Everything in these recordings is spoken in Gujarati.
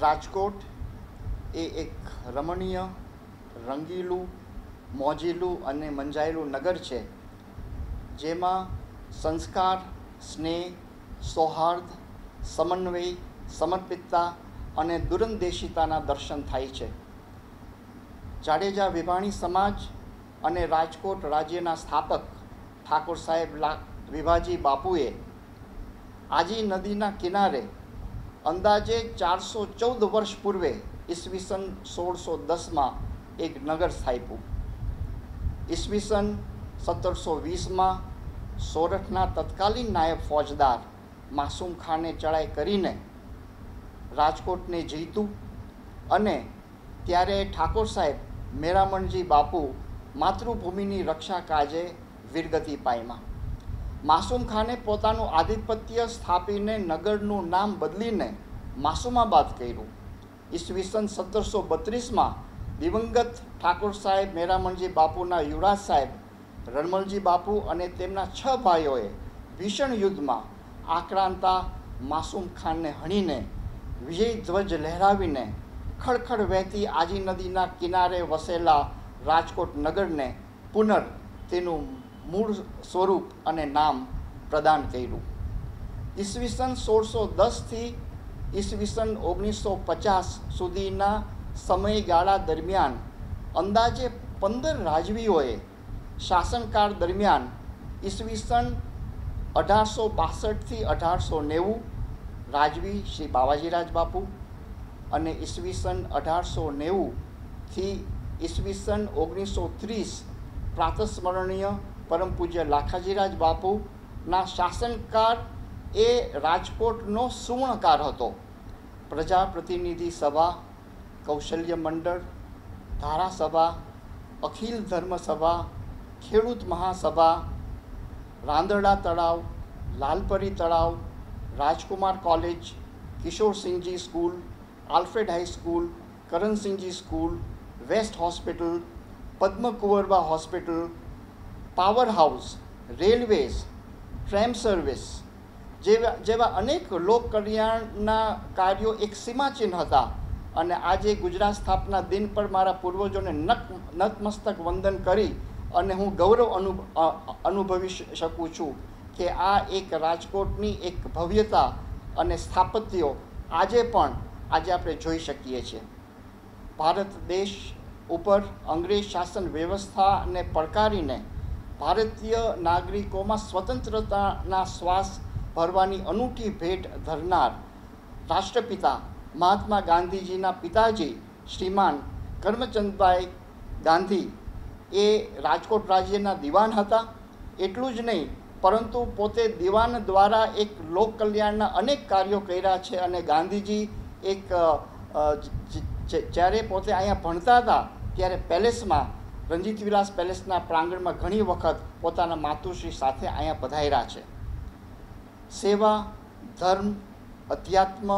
રાજકોટ એ એક રમણીય, રંગીલું, મોજીલું અને મંજાયેલું નગર છે, જેમાં સંસ્કાર, સ્નેહ, સૌહાર્દ, સમન્વય, સમર્પિતતા અને દૂરંદેશિતાના દર્શન થાય છે. જાડેજા વિભાણી સમાજ અને રાજકોટ રાજ્યના સ્થાપક ઠાકોર સાહેબ લા વિભાજી બાપુએ આજી નદીના કિનારે અંદાજે ચારસો ચૌદ વર્ષ પૂર્વે ઈસવીસન સોળસો દસમાં એક નગર સ્થાપ્યું. ઈસવીસન સત્તરસો વીસમાં સોરઠના તત્કાલીન નાયબ ફોજદાર માસૂમ ખાને ચડાઈ કરીને રાજકોટને જીતું અને ત્યારે ઠાકોર સાહેબ મેરામણજી બાપુ માતૃભૂમિની રક્ષા કાજે વીરગતિ પામ્યા માસૂમ ખાને પોતાનું આધિપત્ય સ્થાપીને નગરનું નામ બદલીને માસુમાબાદ કર્યું. ઈસવીસન સત્તરસો બત્રીસમાં દિવંગત ઠાકોર સાહેબ, મેરામણજી બાપુના યુવરાજ સાહેબ, રણમલજી બાપુ અને તેમના છ ભાઈઓએ ભીષણ યુદ્ધમાં આક્રાંતા માસૂમ ખાનને હણીને વિજય ધ્વજ લહેરાવીને ખડખડ વહેતી આજી નદીના કિનારે વસેલા રાજકોટ નગરને પુનર્ તેનું મૂળ સ્વરૂપ અને નામ પ્રદાન કર્યું. ઈસવીસન સોળસો દસથી ઈસવીસન ઓગણીસો પચાસ સુધીના સમયગાળા દરમિયાન અંદાજે પંદર રાજવીઓએ શાસનકાળ દરમિયાન ઈસવીસન અઢારસો બાસઠથી અઢારસો નેવું રાજવી શ્રી બાવાજીરાજ બાપુ અને ઈસવીસન અઢારસો નેવુંથી ઈસવીસન ઓગણીસો ત્રીસ પ્રાતસ્મરણીય પરમ પૂજ્ય લાખાજીરાજ બાપુના શાસનકાળ એ રાજકોટનો સુવર્ણકાળ હતો. પ્રજા પ્રતિનિધિ સભા, કૌશલ્ય મંડળ, ધારાસભા, અખિલ ધર્મસભા, ખેડૂત મહાસભા રાંદરડા તળાવ, લાલપરી તળાવ, Rajkumar college, Kishorsinhji school, Alfred high school Karansinhji school, west hospital Padmakunvarba hospital, power house, railways tram service જેવા જેવા અનેક લોક કલ્યાણના કાર્યો એક સીમાચિહ્ન હતા. અને આજે ગુજરાત સ્થાપના દિન પર મારા પૂર્વજોને નક, નતમસ્તક વંદન કરી અને હું ગૌરવ અનુ અનુભવી શકું છું કે આ એક રાજકોટની એક ભવ્યતા અને સ્થાપત્યો આજે પણ આજે આપણે જોઈ શકીએ છીએ. ભારત દેશ ઉપર અંગ્રેજ શાસન વ્યવસ્થાને પડકારીને ભારતીય નાગરિકોમાં સ્વતંત્રતાના શ્વાસ ભરવાની અનૂઠી ભેટ ધરનાર રાષ્ટ્રપિતા મહાત્મા ગાંધીજીના પિતાજી શ્રીમાન કર્મચંદભાઈ ગાંધી એ રાજકોટ રાજ્યના દિવાન હતા. એટલું જ નહીં, પરંતુ પોતે દિવાન દ્વારા એક લોક કલ્યાણના અનેક કાર્યો કર્યા છે અને ગાંધીજી એક જ્યારે પોતે અહીંયા ભણતા હતા ત્યારે પેલેસમાં રંજીત વિલાસ પેલેસના પ્રાંગણમાં ઘણી વખત પોતાના માતુશ્રી સાથે અહીંયા પધાર્યા છે. સેવા, ધર્મ, અધ્યાત્મ,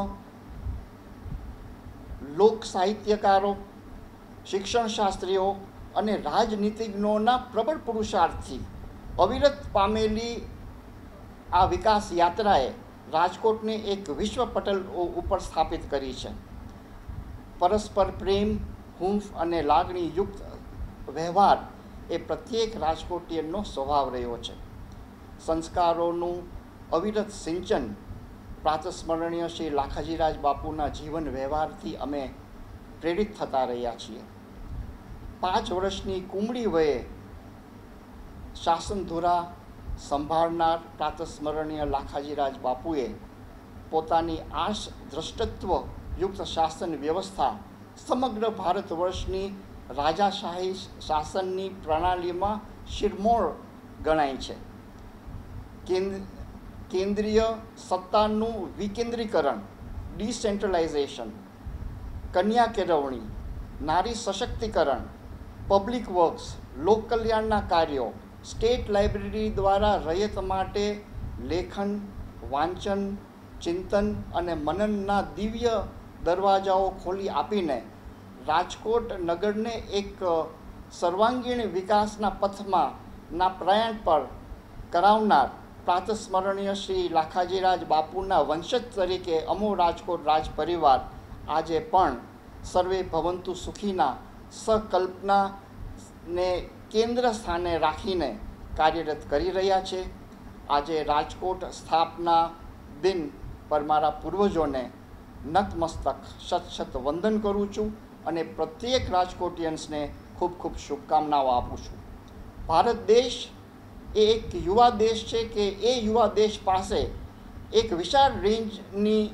લોક સાહિત્યકારો શિક્ષણશાસ્ત્રીઓ અને રાજનીતિજ્ઞોના પ્રબળ પુરુષાર્થથી અવિરત પામેલી આ વિકાસ યાત્રાએ રાજકોટને એક વિશ્વ પટલ ઉપર સ્થાપિત કરી છે. પરસ્પર પ્રેમ હૂંફ અને લાગણી યુક્ત વ્યવહાર એ પ્રત્યેક રાજકોટીયનનો સ્વભાવ રહ્યો છે. સંસ્કારોનું અવિરત સિંચન, પ્રાતસ્મરણીય શ્રી લાખાજીરાજ બાપુના જીવન વ્યવહારથી અમે પ્રેરિત થતા રહ્યા છીએ. પાંચ વર્ષની કુમળી વયે શાસનધુરા સંભાળનાર પ્રાતસ્મરણીય લાખાજીરાજ બાપુએ પોતાની આશ દ્રષ્ટત્વયુક્ત શાસન વ્યવસ્થા સમગ્ર ભારત વર્ષની રાજાશાહી શાસનની પ્રણાલીમાં શિરમોળ ગણાય છે. કેન્દ્ર, કેન્દ્રીય સત્તાનું વિકેન્દ્રીકરણ, ડિસેન્ટ્રલાઇઝેશન, કન્યા કેળવણી, નારી સશક્તિકરણ, પબ્લિક વર્ક્સ, લોક કલ્યાણના કાર્યો, સ્ટેટ લાઇબ્રેરી દ્વારા રયત માટે લેખન, વાંચન, ચિંતન અને મનનના દિવ્ય દરવાજાઓ ખોલી આપીને રાજકોટ નગરને એક સર્વાંગીણ વિકાસના પથમાં ના પ્રયાણ પર કરાવનાર પ્રાતસ્મરણીય શ્રી લાખાજીરાજ બાપુના વંશજ તરીકે અમો રાજકોટ રાજ પરિવાર આજે પણ સર્વે ભવંતુ સુખીના સંકલ્પનાને કેન્દ્ર સ્થાને રાખીને કાર્યરત કરી રહ્યા છે. આજે રાજકોટ સ્થાપના દિન પર મારા પૂર્વજોને નતમસ્તક સત વંદન કરું છું અને પ્રત્યેક રાજકોટિયન્સને ખૂબ ખૂબ શુભકામનાઓ આપું છું. ભારત દેશ એ એક યુવા દેશ છે કે એ યુવા દેશ પાસે એક વિશાળ રેન્જની,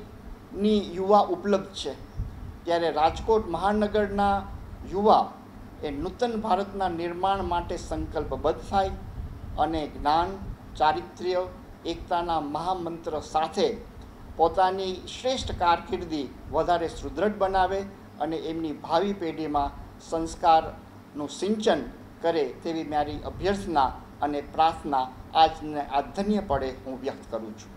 ની યુવા ઉપલબ્ધ છે. ત્યારે રાજકોટ મહાનગરના યુવા એ નૂતન ભારતના નિર્માણ માટે સંકલ્પબદ્ધ થાય અને જ્ઞાન, ચારિત્ર્ય, એકતાના મહામંત્ર સાથે પોતાની શ્રેષ્ઠ કારકિર્દી વધારે સુદૃઢ બનાવે અને એમની ભાવિ પેઢીમાં સંસ્કારનું સિંચન કરે તેવી મારી અભ્યર્થના અને પ્રાર્થના આજને આધન્યપણે હું વ્યક્ત કરું છું.